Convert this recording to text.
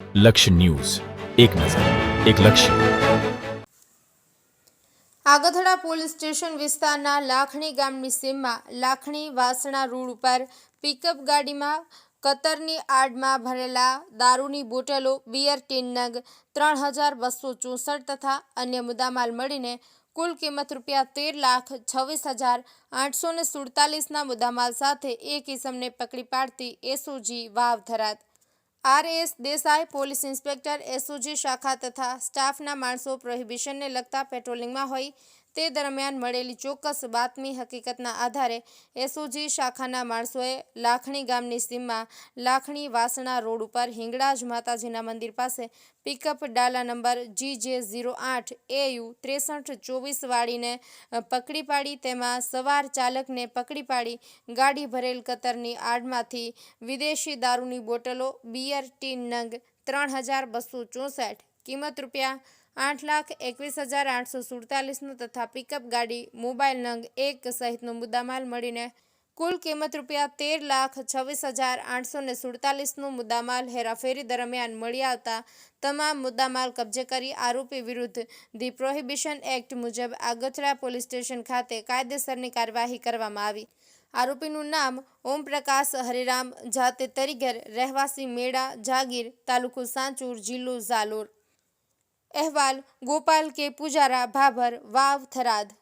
લક્ષ્ય ન્યૂઝ. એક નજર, એક લક્ષ્ય. આગથડા પોલીસ સ્ટેશન વિસ્તારના લાખણી ગામની સીમમાં લાખણી વાસણા રોડ ઉપર પિકઅપ ગાડીમાં કતરની આડમાં ભરેલા દારૂની બોટલો, બિયર, ટીન નગ, ત્રણ હજાર બસો ચોસઠ તથા અન્ય મુદ્દામાલ મળીને કુલ કિંમત રૂપિયા તેર લાખ છવ્વીસ હજાર આઠસો ને સુડતાલીસના મુદ્દામાલ સાથે એક ઇસમને પકડી પાડતી SOG Vav Tharad. R S Desai police inspector SOG શાખા તથા સ્ટાફના માણસો પ્રોહિબિશનને લગતા પેટ્રોલિંગમાં હોય તે દરમિયાન મળેલી ચોક્કસ બાતમી હકીકતના આધારે એસઓજી શાખાના માણસોએ લાખણી ગામની સીમમાં લાખણી વાસણા રોડ ઉપર હિંગળાજ માતાજીના મંદિર પાસે પિકઅપ ડાલા નંબર જી જે ઝીરો આઠ એયુ ત્રેસઠ ચોવીસ વાળીને પકડી પાડી તેમાં સવાર ચાલકને પકડી પાડી ગાડી ભરેલ કતરની આડમાંથી વિદેશી દારૂની બોટલો બિયર ટીન નંગ ત્રણ હજાર બસો ચોસઠ. કિંમત રૂપિયા આઠ લાખ એકવીસ હજાર આઠસો સુડતાલીસનું તથા પિકઅપ ગાડી મોબાઈલ નંગ એક સહિતનો મુદ્દામાલ મળીને કુલ કિંમત રૂપિયા તેર લાખ છવ્વીસ હજાર આઠસો ને સુડતાલીસનું મુદ્દામાલ હેરાફેરી દરમિયાન મળી આવતા તમામ મુદ્દામાલ કબજે કરી આરોપી વિરુદ્ધ ધી પ્રોહિબિશન એક્ટ મુજબ આગોતરા પોલીસ સ્ટેશન ખાતે કાયદેસરની કાર્યવાહી કરવામાં આવી. આરોપીનું નામ ઓમપ્રકાશ હરિરામ, જાતે તરીગર રહેવાસી મેળા જાગીર તાલુકો સાંચુર જિલ્લો ઝાલોર. અહેવાલ ગોપાલ કે પૂજારા ભાભર વાવ થરાદ